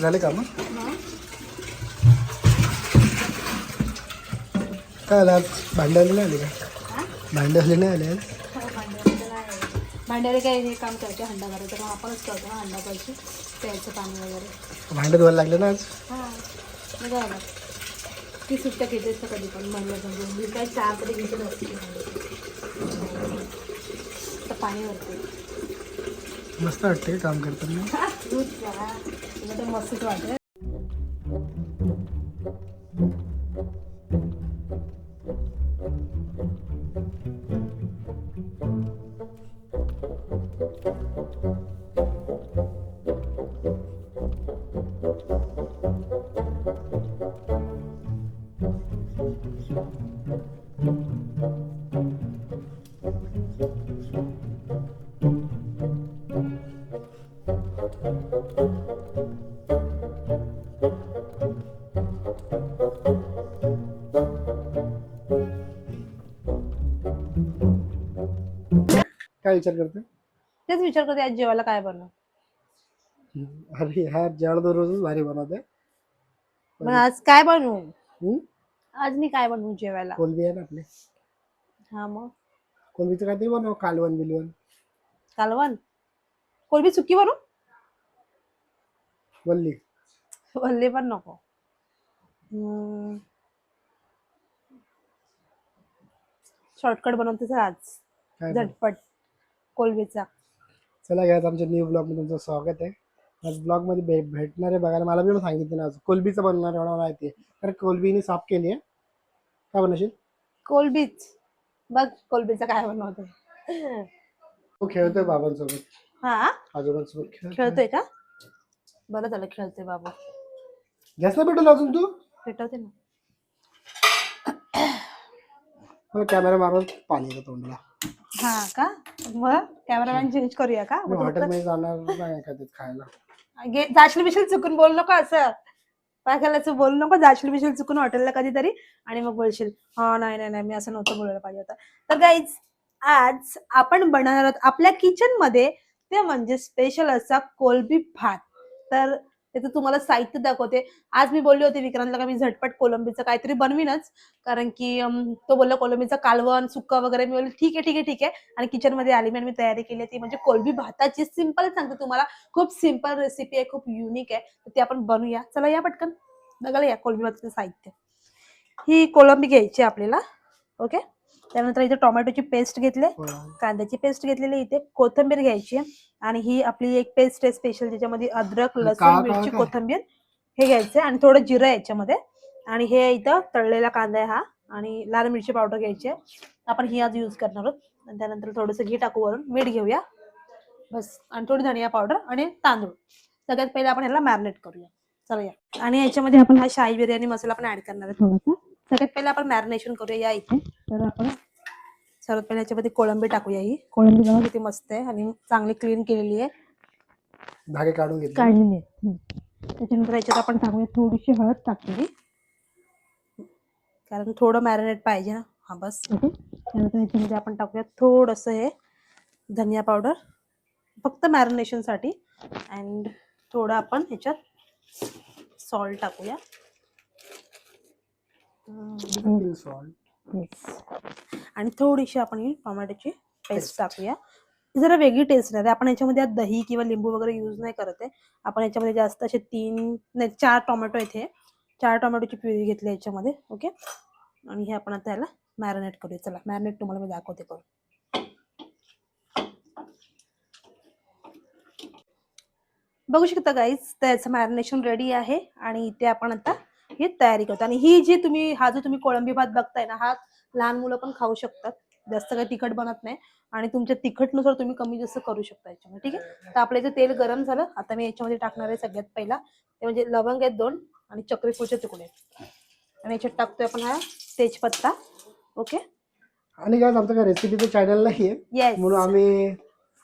झाले का मग हा. काय आलं आज? भांडायला नाही आले का? हा? भांडायला नाही आले आज? भांड्याला काय हे काम करते हंडा करायचं. मग आपणच करतो ना हंडा पैसे. प्यायचं पाणी वगैरे. भांडे धुवायला लागले ना आज? हां. मग झालं. ती सुट्ट्या घेतेच कधी पण. म्हणलं म्हणजे मी काय चहा तरी घेते नसते तर पाणी भरते. मस्त वाटते काम करताना. दूध तर मस्तच वाटत विचार करते? तेच विचार करते आज जेवायला काय बनव? अरे ह्या जेवण दररोजच भारी बनवते. मग आज काय बनवू? आज मी काय बनवू जेवायला? कोलबी आहे ना आपले. हा मग. कोलबीचं काहीतरी बनव कालवण बिलवण. कालवण? कोलबी चुकी बनवू? वल्ली. वल्ले पण नको. शॉर्टकट बनवते सर आज? झटपट. कोलबीचा चला घ्या आमच्या न्यू ब्लॉगमध्ये तुमचं स्वागत आहे. आज ब्लॉगमध्ये भे भेटणार आहे बघायला. मला बी सांगितलं ना आज. कोलबीचं बनणार आहे मला माहिती आहे. कारण कोलबीने साफ केली आहे. काय बनवशील? कोलबीच. बघ कोलबीचा काय बनवतो तो खेळतोय बाबांसोबत. हा? आजोबांसोबत खेळ खेळतोय का? बरं झालं खेळतोय बाबा. नाही पेटवलं अजून तू? पेटवते ना. कॅमेरा मारून पाणी येतं तोंडाला. हा का? मग कॅमेरामॅन चेंज करूया का? मी हॉटेलमध्ये जाणार नाही खायला. गे जाशील बिशील चुकून बोल नको असं. करायचं बोलू नको जाशील बिशील चुकून हॉटेलला कधीतरी आणि मग बोलशील हा नाही नाही नाही मी असं नव्हतं बोलायला पाहिजे होतं. तर गाईज आज आपण बनवणार आहोत आपल्या किचनमध्ये ते म्हणजे स्पेशल असा कोलबी भात. तर त्याचं तुम्हाला साहित्य दाखवते. आज मी बोलली होती विक्रांतला का मी झटपट कोलंबीचं काहीतरी बनवीनच. कारण की तो बोलला कोलंबीचं कालवण सुक्का वगैरे. मी बोलली ठीक आहे ठीक आहे ठीक आहे. आणि किचनमध्ये आली मी आणि मी तयारी केली. ती म्हणजे कोलबी भाताची सिंपल सांगते तुम्हाला. खूप सिंपल रेसिपी आहे खूप युनिक आहे. तर ती आपण बनवूया. चला या पटकन. बघायला या कोलंबी भाताचं साहित्य. ही कोलंबी घ्यायची आहे आपल्याला. ओके? त्यानंतर इथे टोमॅटोची पेस्ट घेतले. कांद्याची पेस्ट घेतलेली आहे इथे. कोथिंबीर घ्यायची. आणि ही आपली एक पेस्ट आहे स्पेशल ज्याच्यामध्ये अद्रक लसूण मिरची? कोथिंबीर हे घ्यायचं. आणि थोडं जिरं आहे याच्यामध्ये. आणि हे इथं तळलेला कांदा आहे हा. आणि लाल मिरची पावडर घ्यायची. आहे आपण ही आज यूज करणार आहोत. आणि त्यानंतर थोडंसं घी टाकू वरून. मीठ घेऊया. बस. आणि थोडी धनिया पावडर आणि तांदूळ. सगळ्यात पहिले आपण ह्याला मॅरिनेट करूया. चला या. आणि याच्यामध्ये आपण हा शाही बिर्याणी मसाला पण ऍड करणार आहे थोडासा. सगळ्यात पहिले आपण मॅरिनेशन करूया या इथे. तर आपण सर्वात पहिले याच्यामध्ये कोळंबी टाकूया ही. कोळंबी बघा किती मस्त आहे आणि चांगली क्लीन केलेली आहे. धागे काढून घेतले. काढलेली आहे. त्याच्यानंतर याच्यात आपण टाकूया थोडीशी हळद टाकलेली. कारण थोडं मॅरिनेट पाहिजे ना. हा बस. ओके. त्यानंतर याच्यामध्ये आपण टाकूया थोडंसं हे धनिया पावडर फक्त मॅरिनेशनसाठी. अँड थोडं आपण ह्याच्यात सॉल्ट टाकूया. आणि थोडीशी आपण ही टोमॅटोची पेस्ट टाकूया. जरा वेगळी टेस्ट राहते. आपण याच्यामध्ये दही किंवा लिंबू वगैरे यूज नाही करत आहे. आपण याच्यामध्ये जास्त असे तीन नाही चार टोमॅटो इथे. चार टोमॅटोची प्युरी घेतली याच्यामध्ये. ओके आणि हे आपण आता याला मॅरिनेट करूया. चला मॅरिनेट तुम्हाला मी दाखवते करून. बघू शकता गाईज त्याचं मॅरिनेशन रेडी आहे. आणि इथे आपण आता ही तयारी करतो. आणि ही जी तुम्ही हा जो तुम्ही कोळंबी भात बघताय ना हा लहान मुलं पण खाऊ शकतात. जास्त काही तिखट बनत नाही. आणि तुमच्या तिखटनुसार तुम्ही कमी जास्त करू शकता याच्यामध्ये ठीक आहे? तर आपलं इथे तेल गरम झालं. आता मी याच्यामध्ये टाकणार आहे सगळ्यात पहिला. ते म्हणजे लवंग आहेत दोन आणि चक्रीफूलचे तुकडे आणि याच्यात टाकतोय आपण हा तेजपत्ता. ओके? आणि काय आमचं काय रेसिपीचं चॅनल नाही आहे. येस म्हणून आम्ही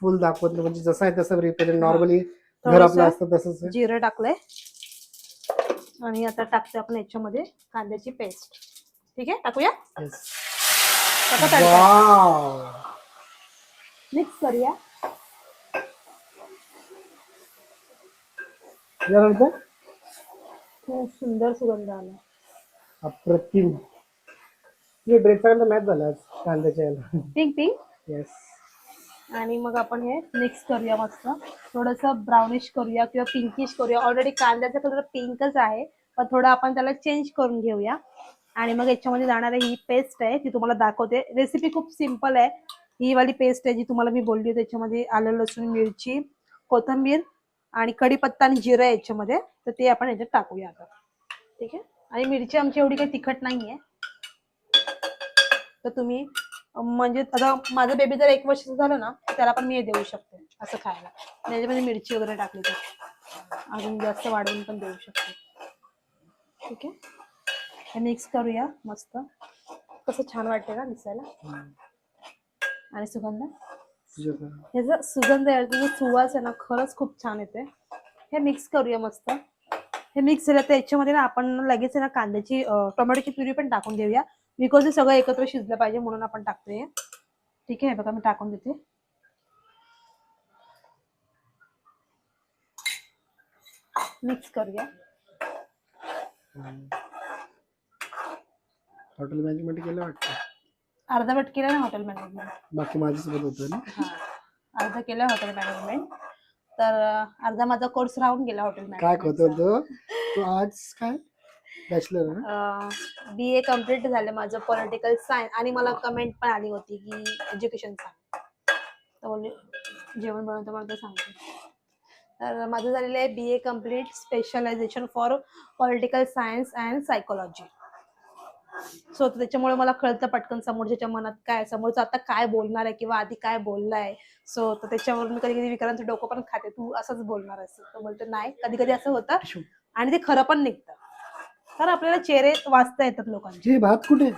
फुल दाखवत नाही. म्हणजे जसं आहे तसं नॉर्मली घर आपलं थोडंसं असतं तसंच आहे. जिरं टाकलंय. आणि आता टाकतोय आपण याच्यामध्ये कांद्याची पेस्ट ठीक आहे? टाकूया. मिक्स करूया. खूप सुंदर सुगंध आला. अप्रतिम. ड्रेसचा मॅच झाला कांद्याच्या पिंक पिंक येस आणि मग आपण हे मिक्स करूया मस्त. थोडस ब्राउनिश करूया किंवा पिंकिश करूया. ऑलरेडी कांद्याचा कलर पिंकच आहे पण थोडं आपण त्याला चेंज करून घेऊया. आणि मग याच्यामध्ये जाणारी ही पेस्ट आहे ती तुम्हाला दाखवते. रेसिपी खूप सिंपल आहे. ही वाली पेस्ट आहे जी तुम्हाला मी बोलली होती त्याच्यामध्ये आलं लसूण मिरची कोथिंबीर आणि कढीपत्ता आणि जिरं आहे याच्यामध्ये. तर ते आपण याच्यात टाकूया आता. ठीक आहे? आणि मिरची आमची एवढी काही तिखट नाही आहे तर तुम्ही म्हणजे आता माझं बेबी जर एक वर्षाचं झालं ना त्याला पण मी हे देऊ शकते असं खायला. त्याच्यामध्ये म्हणजे मिरची वगैरे टाकली तर. अजून जास्त वाढवून पण देऊ शकते. ठीक आहे? हे मिक्स करूया मस्त. कसं छान वाटते ना दिसायला. आणि सुगंध? ह्याचा सुगंध आहे सुवास आहे ना खरंच खूप छान येते. हे मिक्स करूया मस्त. हे मिक्स झालं तर याच्यामध्ये ना आपण लगेच आहे ना कांद्याची टोमॅटोची प्युरी पण टाकून देऊया. बिकॉज हे सगळं एकत्र शिजलं पाहिजे म्हणून आपण टाकतोय. ठीक आहे बघा मी टाकून देते. मिक्स करूया. हॉटेल मॅनेजमेंट केलं वाटतं? अर्धा बट केलं ना हॉटेल मॅनेजमेंट बाकी माझ्यासोबत होतं ना? हा. अर्धा केलं हॉटेल मॅनेजमेंट तर अर्धा माझा कोर्स राहून गेला हॉटेल काय करत होतो तू? आज काय? बॅचलर बी ए कंप्लीट झालं माझं पॉलिटिकल सायन्स आणि मला कमेंट पण आली होती की एज्युकेशन सांग तर बोलले जेवण बनवतं म्हणून सांगते. तर माझं झालेलं आहे B A complete specialisation for political science and psychology so त्याच्यामुळे मला कळतं पटकन समोरच्याच्या मनात काय आहे, समोरचं आता काय बोलणार आहे किंवा आधी काय बोललाय सो तर त्याच्यावरून मी कधी कधी विक्रांतचं डोकं पण खाते. तू असंच बोलणार आहेस. तर बोलते नाही. कधी कधी असं होतं आणि ते खरं पण निघतं. तर आपल्याला चेहरे वाचता येतात लोकांचे. हे भात कुठे?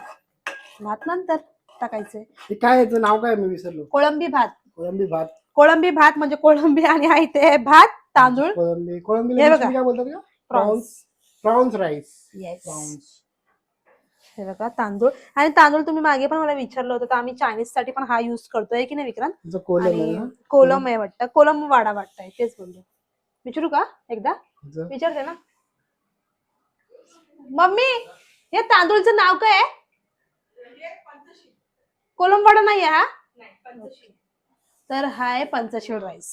भात नंतर टाकायचे. हे काय याचं नाव काय मी विसरलो. कोळंबी भात. कोळंबी भात. कोळंबी भात म्हणजे कोळंबी आणि आहे ते भात तांदूळ. कोळंबी. कोळंबी हे बघा. काय बोलतात का? Prawns. Prawns rice. Yes prawns. हे बघा तांदूळ. आणि तांदूळ तुम्ही मागे पण मला विचारलं होतं तर आम्ही चायनीजसाठी पण हा युज करतोय की नाही विक्रांत? कोलम आहे आणि ना? कोलम आहे वाटतं. कोलम वाडा वाटतंय तेच बोललो. विचारू का एकदा? विचारते ना. मम्मी हे तांदूळचं नाव काय आहे? कोलमवाडा नाही आहे हा? तर हा आहे पंचशील राईस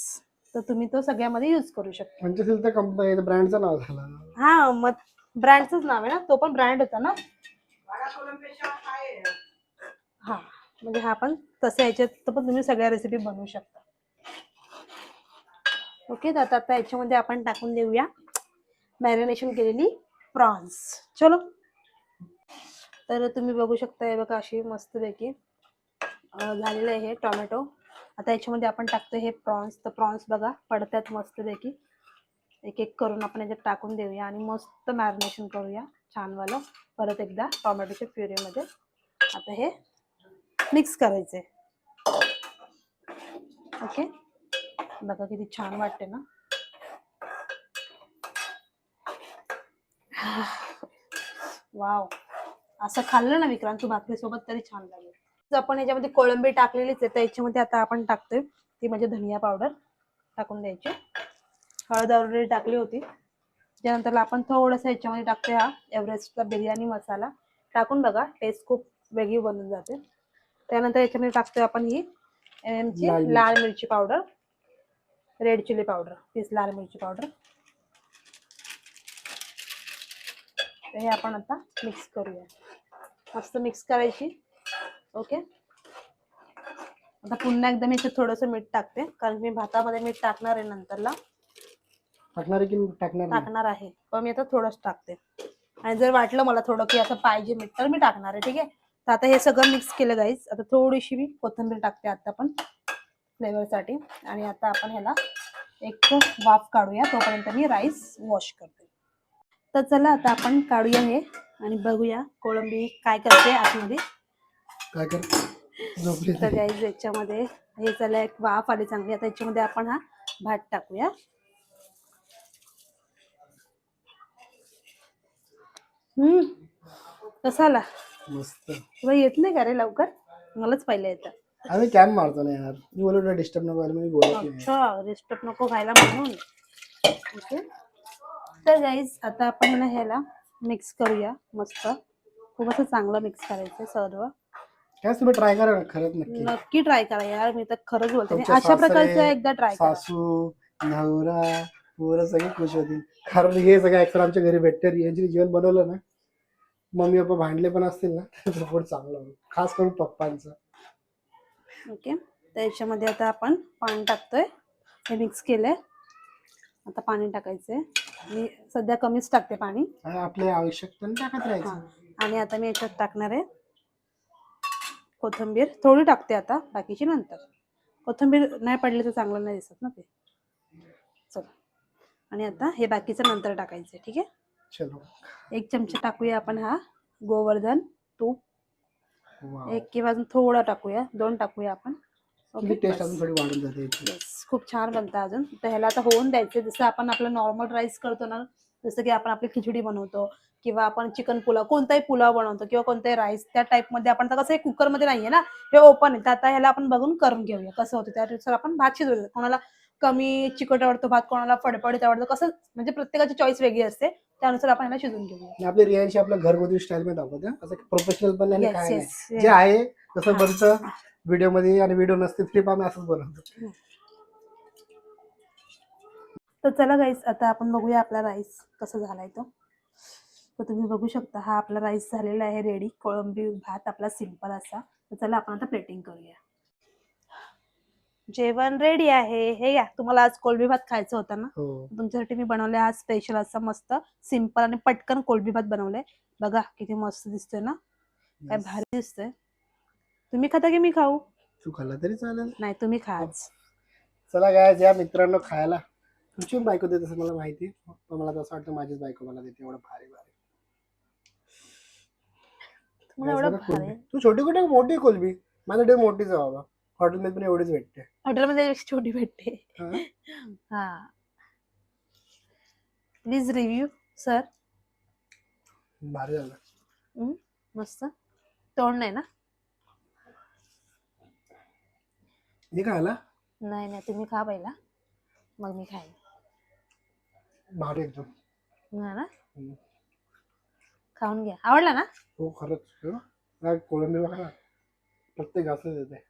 तर तुम्ही तो सगळ्यामध्ये युज करू शकता. पंचशील तर कंपनी ब्रँडचं नाव झालं. हा मग ब्रँडच नाव आहे ना? तो पण ब्रँड होता ना? हा म्हणजे हा पण तसं याच्यात पण तुम्ही सगळ्या रेसिपी बनवू शकता. ओके तर आता आता याच्यामध्ये आपण टाकून देऊया मॅरिनेशन केलेली प्रॉन्स चलो. तर तुम्ही बघू शकता हे बघा अशी मस्तपैकी झालेलं आहे हे टोमॅटो. आता याच्यामध्ये आपण टाकतो हे प्रॉन्स. तर प्रॉन्स बघा पडतात मस्तपैकी. एक एक करून आपण याच्यात टाकून देऊया आणि मस्त मॅरिनेशन करूया छानवालं. परत एकदा टोमॅटोच्या प्युरीमध्ये आता हे मिक्स करायचे ओके? बघा किती छान वाटते ना. वाव. असं खाल्लं ना विक्रांत तू भाकरीसोबत तरी छान लागेल. जर आपण याच्यामध्ये कोळंबी टाकलेलीच आहे तर याच्यामध्ये आता आपण टाकतोय ती म्हणजे धनिया पावडर टाकून द्यायची. हळद ऑलरेडी टाकली होती. त्यानंतर आपण थोडंसं याच्यामध्ये टाकतोय हा एव्हरेस्टचा बिर्याणी मसाला. टाकून बघा टेस्ट खूप वेगळी बनून जाते. त्यानंतर याच्यामध्ये टाकतोय आपण ही. लाल मिरची. पावडर. रेड चिली पावडर तीच लाल मिरची पावडर. तर हे आपण आता मिक्स करूया. मस्त मिक्स करायची. ओके आता पुन्हा एकदा मी इथे थोडंसं मीठ टाकते. कारण मी भातामध्ये मीठ टाकणार आहे नंतरला. टाकणार आहे की टाकणार नाही? टाकणार आहे. पण मी आता थोडंच टाकते. आणि जर वाटलं मला थोडं की असं पाहिजे मीठ तर मी टाकणार आहे. ठीक आहे? तर आता हे सगळं मिक्स केलं जाईल आता थोडीशी मी कोथिंबीर टाकते आता पण फ्लेवरसाठी आणि आता आपण ह्याला एक वाफ काढूया. तोपर्यंत मी राईस वॉश करते. तर चला आता आपण काढूया हे आणि बघूया कोळंबी काय करते आतमध्ये. काय कर? झोपली तर गाईज याच्यामध्ये हे चला एक वाफ आली चांगली. आता याच्यामध्ये आपण हा भात टाकूया. हम्म कसा आला? मस्त. तुला येत नाही का रे लवकर? मलाच पहिलं येतं. आम्ही कॅम्प मारतो ना यार. मी बोललो डिस्टर्ब नको व्हायला मी बोलत नाही. अच्छा डिस्टर्ब नको व्हायला म्हणून. ओके तर गाईज आता आपण ना ह्याला मिक्स करूया मस्त. खूप असं चांगलं मिक्स करायचं सर्व. त्याच तुम्ही ट्राय करा ना खरंच नक्की. नक्की ट्राय करा यार मी तर खरंच बोलते. तुमचे अशा प्रकारचं एकदा ट्राय करा. सासू नवरा पोरं सगळे खुश होतील. कारण हे सगळं ऍक्टर आमच्या घरी भेटते यांची जेवण बनवलं ना मम्मी पप्पा भांडले पण असतील ना पोट चांगलं होईल. खास करून पप्पांचं. ओके तर याच्यामध्ये आता आपण पाणी टाकतोय. हे मिक्स केलंय. आता पाणी टाकायचंय. मी सध्या कमीच टाकते पाणी. आणि आपल्या आवश्यकता टाकत राहायचं. आणि आता मी याच्यात टाकणार आहे कोथिंबीर. थोडी टाकते आता बाकीची नंतर. कोथिंबीर नाही पडली तर चांगलं नाही दिसत ना ते. चला. आणि आता हे बाकीचं नंतर टाकायचं ठीक आहे? चलो. एक चमचा टाकूया आपण हा गोवर्धन तूप. वाव. एक किंवा अजून थोडं टाकूया दोन टाकूया आपण. ओके टेस्ट अजून थोडी वाढून जाते खूप छान बनतं अजून. तर ह्याला आता होऊन द्यायचं. जसं आपण आपलं नॉर्मल राईस करतो ना जसं की आपण आपली खिचडी बनवतो किंवा आपण चिकन पुलाव कोणताही पुलाव बनवतो किंवा कोणताही राईस त्या टाईपमध्ये आपण कसं हे कुकरमध्ये नाहीये ना हे ओपन आहे. तर आता ह्याला आपण बघून करून घेऊया. कसं होतं त्यानुसार आपण भात शिजवतो. कोणाला कमी चिकट आवडतो भात कोणाला फडफडीत आवडतो कसं म्हणजे प्रत्येकाची चॉईस वेगळी असते. त्यानुसार आपण ह्याला शिजवून घेऊया. आपली रियांशी आपल्या घरगुती स्टाईल मध्ये दाखवते. असं प्रोफेशनल पण जे आहे तसं. बनतं व्हिडिओमध्ये आणि व्हिडिओ नसते फ्लिप आम्ही असंच बनवतो. तर चला गाईस आता आपण बघूया आपला राईस कसा झालाय तो. तर तुम्ही बघू शकता हा आपला राईस झालेला आहे रेडी कोळंबी भात आपला सिंपल असा. तर चला आपण आता प्लेटिंग करूया. जेवण रेडी आहे. हे घ्या तुम्हाला आज कोळंबी भात खायचं होता ना? हो. तुमच्यासाठी मी बनवले आज स्पेशल असा मस्त सिंपल आणि पटकन कोळंबी भात बनवलाय. बघा किती मस्त दिसतोय ना? काय. भारी दिसतोय. तुम्ही खाता की मी खाऊ? तू खाल्ला तरी चालेल. नाही तुम्ही खा आज. चला काय या मित्रांनो खायला. तुमची पण बायको देत असं मला माहिती आहे. पण मला तसं वाटतं माझीच बायको मला देते एवढं भारी भारी. तुम्हाला एवढं भारी. तू छोटी कुठे? मोठी कोलबी माझ्याकडे मोठीच आहे बाबा. हॉटेलमध्ये पण एवढीच भेटते. हॉटेलमध्ये एक छोटी भेटते. हा? हा. प्लीज रिव्ह्यू सर भारी झालं. मस्त. तोंड नाही ना? मी खायला? नाही नाही तुम्ही खा पहिला. मग मी खाईन. भारी एकदम. हा ना? हम्म. खाऊन घ्या. आवडला ना? हो खरंच. हो. कोलंबी बघा. ना प्रत्येक घासच देते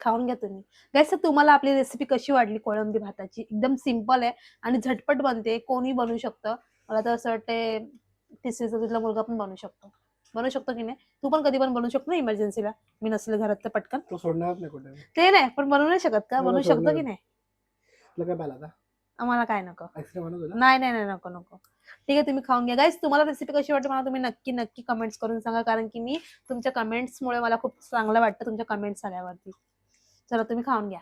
खाऊन घ्या तुम्ही. गॅस तुम्हाला आपली रेसिपी कशी वाटली कोळंबी भाताची? एकदम सिंपल आहे आणि झटपट बनते. कोणी बनवू शकतं. मला तर असं वाटते तिसरी चौथीतला मुलगा पण बनवू शकतो. बनवू शकतो की नाही? तू पण कधी पण बनवू शकतो ना इमर्जन्सीला मी नसले घरात तर पटकन. तो सोडणार नाही कुठे. ते नाही पण बनवू नाही शकत का? मला बनवू शकतो की नाही. नाही तुला काय पाहिलं आता? आम्हाला काय नको. नाही नाही नाही नको नको. ठीक आहे तुम्ही खाऊन घ्या. गाईस तुम्हाला रेसिपी कशी वाटते मला तुम्ही नक्की नक्की कमेंट्स करून सांगा. कारण की मी तुमच्या कमेंट्समुळे मला खूप चांगलं वाटतं तुमच्या कमेंट्स आल्यावरती. चला तुम्ही खाऊन घ्या.